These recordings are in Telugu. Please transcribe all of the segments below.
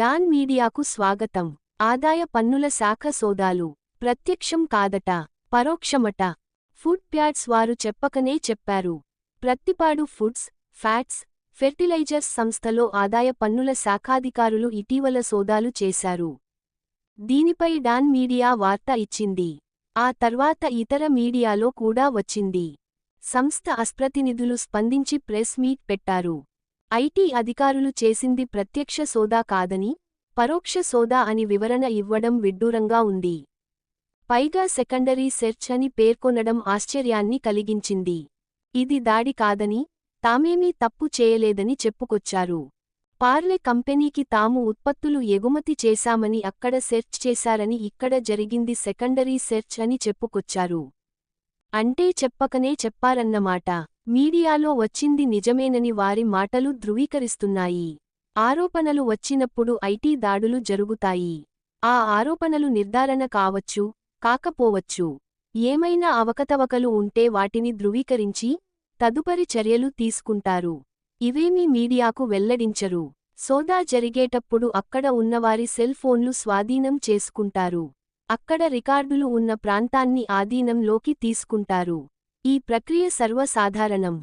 డాన్ మీడియాకు స్వాగతం. ఆదాయ పన్నుల శాఖ సోదాలు. ప్రత్యక్షం కాదట పరోక్షమట. ఫుడ్ ప్యాడ్స్ వారు చెప్పకనే చెప్పారు. ప్రత్తిపాడు ఫుడ్స్ ఫ్యాట్స్ ఫెర్టిలైజర్స్ సంస్థలో ఆదాయ పన్నుల శాఖాధికారులు ఇటీవల సోదాలు చేశారు. దీనిపై డాన్ మీడియా వార్త ఇచ్చింది. ఆ తర్వాత ఇతర మీడియాలో కూడా వచ్చింది. సంస్థ అస్ప్రతినిధులు స్పందించి ప్రెస్ మీట్ పెట్టారు. ఐటీ అధికారులు చేసింది ప్రత్యక్ష సోదా కాదని పరోక్ష సోదా అని వివరణ ఇవ్వడం విడ్డూరంగా ఉంది. పైగా సెకండరీ సెర్చ్ అని పేర్కొనడం ఆశ్చర్యాన్ని కలిగించింది. ఇది దాడి కాదని తామేమీ తప్పు చేయలేదని చెప్పుకొచ్చారు. పార్లే కంపెనీకి తాము ఉత్పత్తులు ఎగుమతి చేశామని అక్కడ సెర్చ్ చేశారని ఇక్కడ జరిగింది సెకండరీ సెర్చ్ అని చెప్పుకొచ్చారు. అంటే చెప్పకనే చెప్పారన్నమాట. మీడియాలో వచ్చింది నిజమేనని వారి మాటలు ధృవీకరిస్తున్నాయి. ఆరోపణలు వచ్చినప్పుడు ఐటీ దాడులు జరుగుతాయి. ఆ ఆరోపణలు నిర్ధారణ కావచ్చు కాకపోవచ్చు. ఏమైనా అవకతవకలు ఉంటే వాటిని ధృవీకరించి తదుపరి చర్యలు తీసుకుంటారు. ఇవేమీ మీడియాకు వెల్లడించరు. సోదా జరిగేటప్పుడు అక్కడ ఉన్నవారి సెల్ ఫోన్లు స్వాధీనం చేసుకుంటారు. అక్కడ రికార్డులు ఉన్న ప్రాంతాన్ని ఆధీనంలోకి తీసుకుంటారు. ఈ ప్రక్రియ సర్వసాధారణం.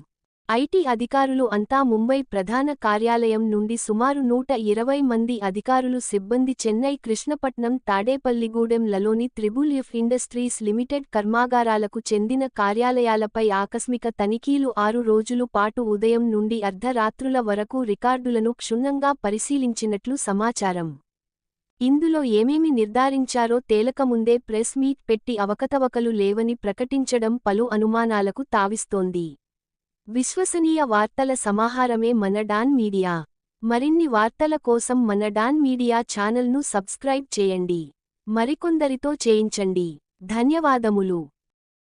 ఐటీ అధికారులు అంతా ముంబై ప్రధాన కార్యాలయం నుండి సుమారు నూట ఇరవై మంది అధికారులు సిబ్బంది చెన్నై కృష్ణపట్నం తాడేపల్లిగూడెంలలోని త్రిబుల్ ఎఫ్ ఇండస్ట్రీస్ లిమిటెడ్ కర్మాగారాలకు చెందిన కార్యాలయాలపై ఆకస్మిక తనిఖీలు ఆరు రోజులు పాటు ఉదయం నుండి అర్ధరాత్రుల వరకు రికార్డులను క్షుణ్ణంగా పరిశీలించినట్లు సమాచారం. ఇందులో ఏమేమి నిర్ధారించారో తేలకముందే ప్రెస్ మీట్ పెట్టి అవకతవకలు లేవని ప్రకటించడం పలు అనుమానాలకు తావిస్తోంది. విశ్వసనీయ వార్తల సమాహారమే మన డాన్ మీడియా. మరిన్ని వార్తల కోసం మన డాన్ మీడియా ఛానల్ను సబ్స్క్రైబ్ చేయండి. మరికొందరితో చేయించండి. ధన్యవాదములు.